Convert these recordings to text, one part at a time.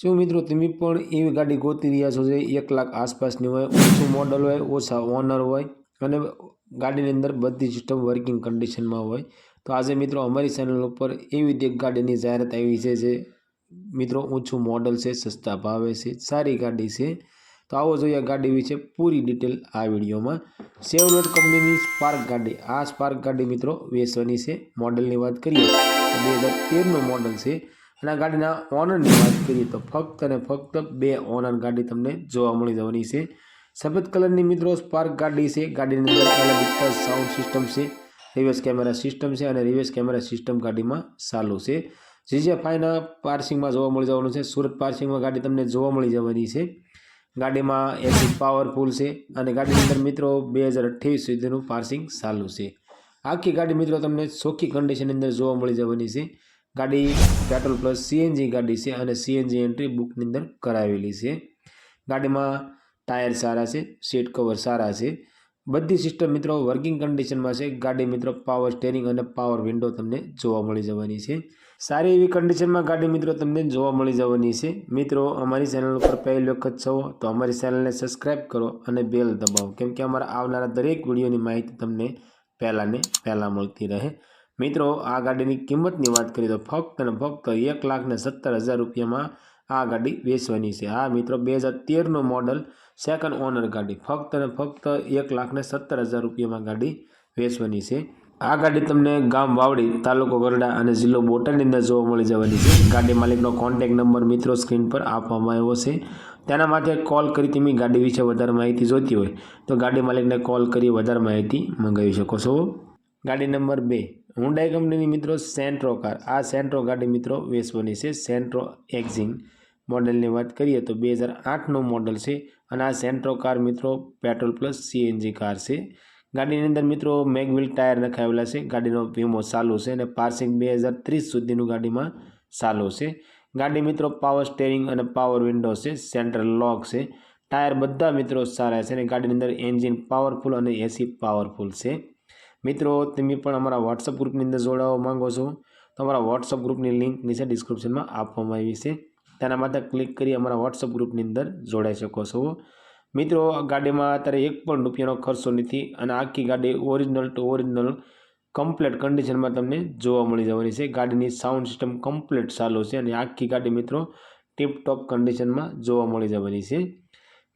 શું મિત્રો તમે પણ એવી ગાડી ગોતી રહ્યા છો જે એક લાખ આસપાસની હોય, ઓછું મોડલ હોય, ઓછા ઓનર હોય અને ગાડીની અંદર બધી સિસ્ટમ વર્કિંગ કન્ડિશનમાં હોય? તો આજે મિત્રો અમારી ચેનલ ઉપર એવી એક ગાડીની જાહેરાત આવી છે જે મિત્રો ઊંચું મોડલ છે, સસ્તા ભાવે છે, સારી ગાડી છે. તો આવો જોઈએ ગાડી વિશે પૂરી ડિટેલ આ વિડીયોમાં. સેવરોડ કંપનીની સ્પાર્ક ગાડી. આ સ્પાર્ક ગાડી મિત્રો વેચવાની છે મોડલની વાત કરીએ બે હજાર તેરનું મોડલ છે. અને આ ગાડીના ઓનરની વાત કરીએ તો ફક્ત અને ફક્ત બે ઓનર ગાડી તમને જોવા મળી જવાની છે. સફેદ કલરની મિત્રો સ્પાર્ક ગાડી છે. ગાડીની અંદર સાઉન્ડ સિસ્ટમ છે. રિવર્સ કેમેરા સિસ્ટમ છે અને રિવર્સ કેમેરા સિસ્ટમ ગાડીમાં ચાલુ છે. જીજે ફાઈના પાર્સિંગમાં જોવા મળી જવાનું છે, સુરત પાર્સિંગમાં ગાડી તમને જોવા મળી જવાની છે. ગાડીમાં એસી પાવરફુલ છે અને ગાડીની અંદર મિત્રો બે હજાર અઠ્યાવીસ સુધીનું પાર્સિંગ ચાલુ છે. આખી ગાડી મિત્રો તમને ચોખ્ખી કન્ડિશનની અંદર જોવા મળી જવાની છે. ગાડી પેટ્રોલ પ્લસ સીએનજી ગાડી છે અને સીએનજી એન્ટ્રી બુકની અંદર કરાવેલી છે. ગાડીમાં ટાયર સારા છે, સીટ કવર સારા છે. બધી સિસ્ટમ મિત્રો વર્કિંગ કન્ડિશનમાં છે. ગાડી મિત્રો પાવર સ્ટેરિંગ અને પાવર વિન્ડો તમને જોવા મળી જવાની છે. સારી એવી કન્ડિશનમાં ગાડી મિત્રો તમને જોવા મળી જવાની છે. મિત્રો, અમારી ચેનલ ઉપર પહેલી વખત છો તો અમારી ચેનલને સબસ્ક્રાઈબ કરો અને બેલ દબાવો. કેમ કે અમારા આવનારા દરેક વિડીયોની માહિતી તમને પહેલાં ને પહેલાં મળતી રહે. મિત્રો, આ ગાડીની કિંમતની વાત કરીએ તો ફક્ત અને ફક્ત એક લાખ ને સત્તર હજાર રૂપિયામાં આ ગાડી વેચવાની છે. આ મિત્રો, બે હજાર તેરનું મોડલ સેકન્ડ ઓનર ગાડી. ફક્ત અને ફક્ત એક લાખ ને સત્તર હજાર રૂપિયામાં ગાડી વેચવાની છે. આ ગાડી તમને ગામ વાવડી, તાલુકો ગરડા અને જિલ્લો બોટાદની અંદર જોવા મળી જવાની છે. ગાડી માલિકનો કોન્ટેક નંબર મિત્રો સ્ક્રીન પર આપવામાં આવ્યો છે. તેના માટે કોલ કરી તમે ગાડી વિશે વધારે માહિતી જોઈતી હોય તો ગાડી માલિકને કોલ કરી વધારે માહિતી મંગાવી શકો છો. ગાડી નંબર બે. હુન્ડાઈ કંપનીની મિત્રો સેન્ટ્રો કાર. આ સેન્ટ્રો ગાડી મિત્રો વેચવાની છે. સેન્ટ્રો એક્ઝિંગ મોડલની વાત કરીએ તો બે હજાર આઠનું મોડલ છે અને આ સેન્ટ્રો કાર મિત્રો પેટ્રોલ પ્લસ સીએનજી કાર છે. ગાડીની અંદર મિત્રો મેગવિલ ટાયર નખાવેલા છે. ગાડીનો વીમો ચાલુ છે અને પાર્સિંગ બે હજાર ત્રીસ સુધીનું ગાડીમાં ચાલુ છે. ગાડી મિત્રો પાવર સ્ટેરિંગ અને પાવર વિન્ડો છે. સેન્ટ્રલ લોક છે. ટાયર બધા મિત્રો સારા છે અને ગાડીની અંદર એન્જિન પાવરફુલ અને એસી પાવરફુલ છે. મિત્રો, તમે પણ અમારા વોટ્સઅપ ગ્રુપની અંદર જોડાવા માંગો છો, તો અમારા વોટ્સઅપ ગ્રુપની લિંક નીચે ડિસ્ક્રિપ્શનમાં આપવામાં આવી છે. તેના માટે ક્લિક કરી અમારા વોટ્સઅપ ગ્રુપની અંદર જોડાઈ શકો છો. મિત્રો ગાડીમાં અત્યારે એક પણ રૂપિયાનો ખર્ચો નથી અને આખી ગાડી ઓરિજિનલ ટુ ઓરિજિનલ કમ્પ્લેટ કન્ડિશનમાં તમને જોવા મળી જવાની છે. ગાડીની સાઉન્ડ સિસ્ટમ કમ્પ્લેટ ચાલુ છે અને આખી ગાડી મિત્રો ટીપટોપ કન્ડિશનમાં જોવા મળી જવાની છે.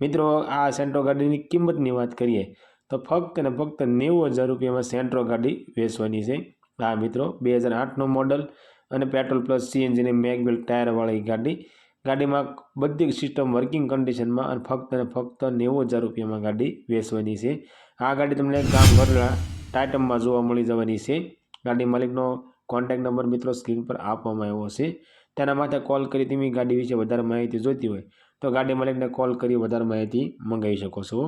મિત્રો, આ સેન્ટ્રો ગાડીની કિંમતની વાત કરીએ તો ફક્ત અને ફક્ત નેવું હજાર રૂપિયામાં સેન્ટ્રો ગાડી વેચવાની છે. આ મિત્રો, બે હજાર આઠનું મોડલ અને પેટ્રોલ પ્લસ સીએનજીની મેગવેલ ટાયરવાળી ગાડી. ગાડીમાં બધી સિસ્ટમ વર્કિંગ કન્ડિશનમાં અને ફક્ત અને ફક્ત નેવું હજાર રૂપિયામાં ગાડી વેચવાની છે. આ ગાડી તમને ગામ ઘરના ટાઇટમમાં જોવા મળી જવાની છે. ગાડી માલિકનો કોન્ટેક નંબર મિત્રો સ્ક્રીન પર આપવામાં આવ્યો છે. તેના માટે કોલ કરી તમે ગાડી વિશે વધારે માહિતી જોઈતી હોય તો ગાડી માલિકને કોલ કરી વધારે માહિતી મંગાવી શકો છો.